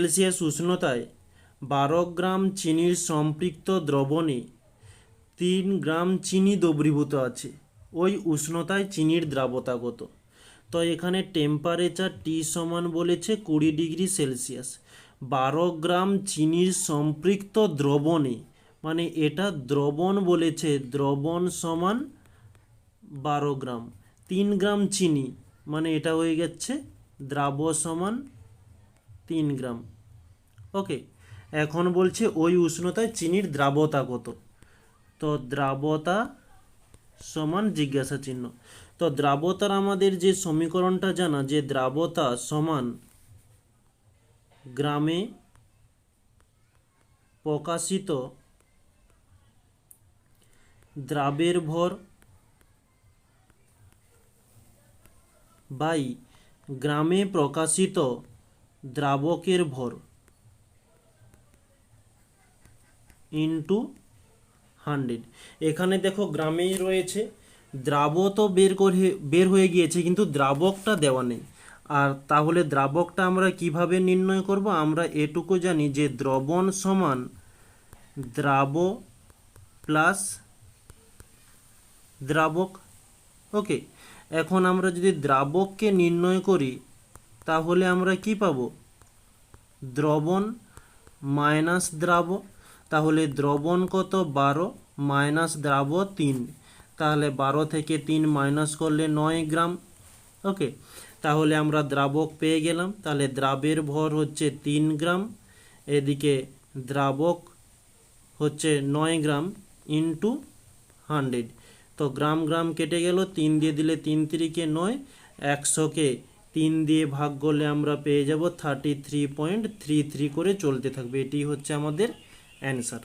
Celsius উষ্ণতায় বারো গ্রাম চিনির সম্পৃক্ত দ্রবণে তিন গ্রাম চিনি দ্রবীভূত আছে। ওই উষ্ণতায় চিনির দ্রাবতা কত তো এখানে টেম্পারেচার টি সমান বলেছে কুড়ি ডিগ্রি সেলসিয়াস। বারো গ্রাম চিনির সম্পৃক্ত দ্রবণে মানে এটা দ্রবণ বলেছে, দ্রবণ সমান বারো গ্রাম। তিন গ্রাম চিনি মানে এটা হয়ে গেছে দ্রাব সমান তিন গ্রাম। ওকে, এখন বলছে ওই উষ্ণতায় চিনির দ্রাবতা কত? তো দ্রাবতা সমান জিজ্ঞাসা চিহ্ন। তো দ্রাবতার আমাদের যে সমীকরণটা জানা, যে দ্রাবতা সমান গ্রামে প্রকাশিত দ্রাবের ভর বাই গ্রামে প্রকাশিত দ্রাবকের ভর ইন্টু হান্ড্রেড এখানে দেখো গ্রামেই রয়েছে দ্রাব তো বের করে, বের হয়ে গিয়েছে, কিন্তু দ্রাবকটা দেওয়া নেই। আর তাহলে দ্রাবকটা আমরা কীভাবে নির্ণয় করব? আমরা এটুকু জানি যে দ্রবণ সমান দ্রাব প্লাস দ্রাবক। ওকে, এখন আমরা যদি দ্রাবককে নির্ণয় করি তাহলে আমরা কি পাবো? দ্রবণ মাইনাস দ্রাব, তাহলে দ্রবণ কত? বারো মাইনাস দ্রাব তিন। তাহলে বারো থেকে তিন মাইনাস করলে নয় গ্রাম। ওকে, তাহলে আমরা দ্রাবক পেয়ে গেলাম। তাহলে দ্রাবের ভর হচ্ছে তিন গ্রাম, এদিকে দ্রাবক হচ্ছে নয় গ্রাম ইন্টু হান্ড্রেড তো গ্রাম গ্রাম কেটে গেল, তিন দিয়ে দিলে তিন তিরিকে নয় একশোকে তিন দিয়ে ভাগ করলে আমরা পেয়ে যাব thirty three point three three করে চলতে থাকবে। এটি হচ্ছে আমাদের অ্যান্সার